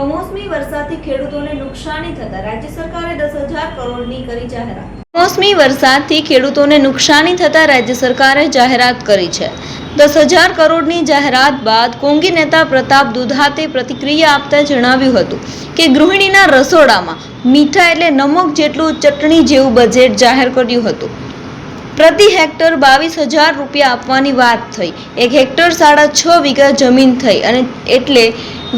કમોસમી વરસાદથી ખેડૂતોને નુકસાની થતા રાજ્ય સરકારે દસ કરોડની કરી જાહેરાત. કમોસમી વરસાદથી ખેડૂતોને નુકસાની થતા રાજ્ય સરકારે જાહેરાત કરી છે. દસ હજાર કરોડની જાહેરાત બાદ કોંગી નેતા પ્રતાપ દુધાતે પ્રતિક્રિયા આપતા જણાવ્યું હતું કે ગૃહિણીના રસોડામાં મીઠા એટલે નમક જેટલું ચટણી જેવું બજેટ જાહેર કર્યું હતું. પ્રતિ હેક્ટર બાવીસ હજાર રૂપિયા આપવાની વાત થઈ. એક હેક્ટર સાડા છ વીઘા જમીન થઈ અને એટલે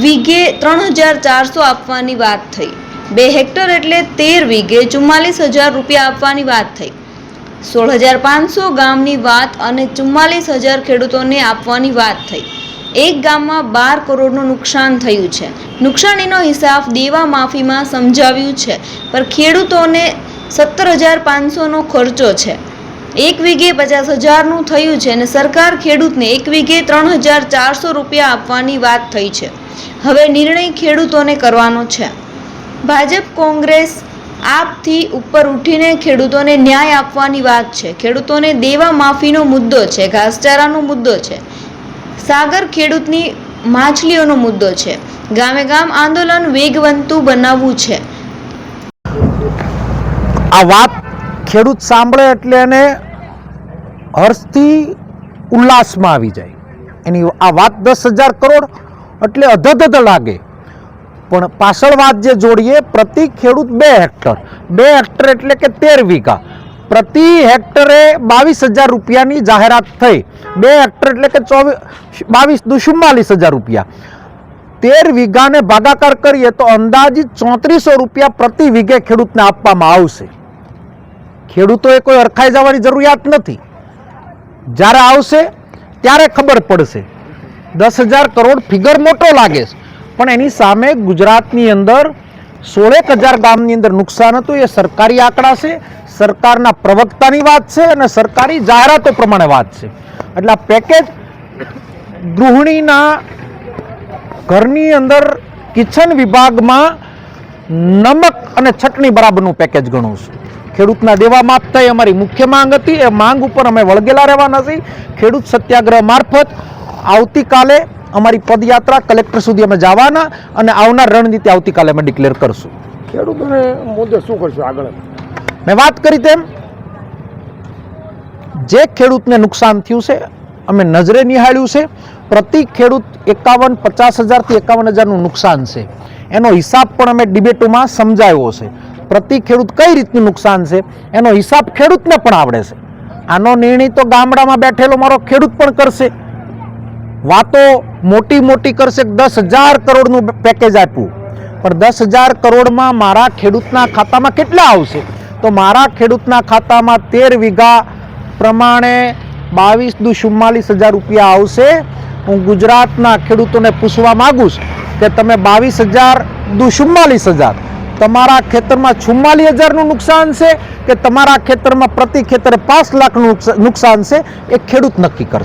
વીઘે ત્રણ હજાર ચારસો આપવાની વાત થઈ. બે હેક્ટર એટલે તેર વીઘે ચુમ્માલીસ હજાર રૂપિયા આપવાની વાત થઈ. સોળ હજાર પાંચસો ગામની વાત અને ચુમ્માલીસ હજાર ખેડૂતોને આપવાની વાત થઈ. એક ગામમાં બાર કરોડનું નુકસાન થયું છે. નુકસાનીનો હિસાબ દેવા માફીમાં સમજાવ્યું છે પર ખેડૂતોને સત્તર હજાર પાંચસોનો ખર્ચો છે. એક વીઘે પચાસ હજારનું થયું છે અને સરકાર ખેડૂતને એક વીઘે ત્રણ હજાર ચારસો રૂપિયા આપવાની વાત થઈ છે. હવે નિર્ણય ખેડૂતોને કરવાનો છે. ભાજપ કોંગ્રેસ આપથી ઉપર ઉઠીને ખેડૂતોને ન્યાય આપવાની વાત છે. ખેડૂતોને દેવા માફીનો મુદ્દો છે, ઘાસચારાનો મુદ્દો છે. સાગર ખેડૂતની માછલીઓનો મુદ્દો છે. ગામે ગામ આંદોલન વેગવંતું બનાવવું છે. આ વાત ખેડૂત સાંભળે એટલે એને હર્ષથી ઉલ્લાસમાં આવી જાય. એની આ વાત દસ હજાર કરોડ એટલે અધધધ લાગે. પણ પાછળ વાત જે જોડીએ, પ્રતિ ખેડૂત બે હેક્ટર. બે હેક્ટર એટલે કે તેર વીઘા. પ્રતિ હેક્ટરે બાવીસ હજાર રૂપિયાની જાહેરાત થઈ. બે હેક્ટર એટલે કે ચોવીસ બાવીસ દુ ચુમ્માલીસ હજાર રૂપિયા. તેર વીઘાને ભાગાકાર કરીએ તો અંદાજિત ચોત્રીસો રૂપિયા પ્રતિ વીઘે ખેડૂતને આપવામાં આવશે. ખેડૂતોએ કોઈ અરખાઈ જવાની જરૂરિયાત નથી. જ્યારે આવશે, ત્યારે ખબર પડશે. દસ હજાર કરોડ ફિગર મોટો લાગે છે. પણ એની સામે ગુજરાતની અંદર સોળેક હજાર ગામની અંદર નુકસાન હતું, એ સરકારી આંકડા છે. સરકારના પ્રવક્તાની વાત છે અને સરકારી જાહેરાતો પ્રમાણે વાત છે. એટલે આ પેકેજ ગૃહિણીના ઘરની અંદર કિચન વિભાગમાં નમક અને ચટણી બરાબરનું પેકેજ ગણું છું. ખેડૂતના દેવા માફ થાય એ અમારી મુખ્ય માંગ હતી. એ માંગ ઉપર અમે વળગેલા રહેવાના છીએ. ખેડૂત સત્યાગ્રહ મારફત આવતીકાલે અમારી પદયાત્રા કલેક્ટર સુધી અમે જવાના અને આવનાર રણનીતિ આવતીકાલે અમે ડિક્લેર કરશું. ખેડૂતોને મુદ્દે શું કરશું આગળ? મેં વાત કરી તેમ જે ખેડૂતને નુકસાન થયું છે અમે નજરે નિહાળ્યું છે. પ્રતિ ખેડૂત એકાવન પચાસ હજારથી એકાવન હજારનું નુકસાન છે. એનો હિસાબ પણ અમે ડિબેટોમાં સમજાવ્યો છે. પ્રતિ ખેડૂત કઈ રીતનું નુકસાન છે, એનો હિસાબ ખેડૂતને પણ આવડે છે. આનો નિર્ણય તો ગામડામાં બેઠેલો મારો ખેડૂત પણ કરશે. વાતો મોટી મોટી કરશે, દસ હજાર કરોડનું પેકેજ આપ્યું. પણ દસ હજાર કરોડમાં મારા ખેડૂતના ખાતામાં કેટલા આવશે? તો મારા ખેડૂતના ખાતામાં તેર વીઘા પ્રમાણે બાવીસ દુ ચુમ્માલીસ હજાર રૂપિયા આવશે. હું ગુજરાતના ખેડૂતોને પૂછવા માગું છું કે તમે બાવીસ હજાર દુ ચુમ્માલીસ હજાર તમારા ખેતરમાં ચુમ્માલીસ હજારનું નુકસાન છે કે તમારા ખેતરમાં પ્રતિ ખેતરે પાંચ લાખનું નુકસાન છે, એ ખેડૂત નક્કી કરશે.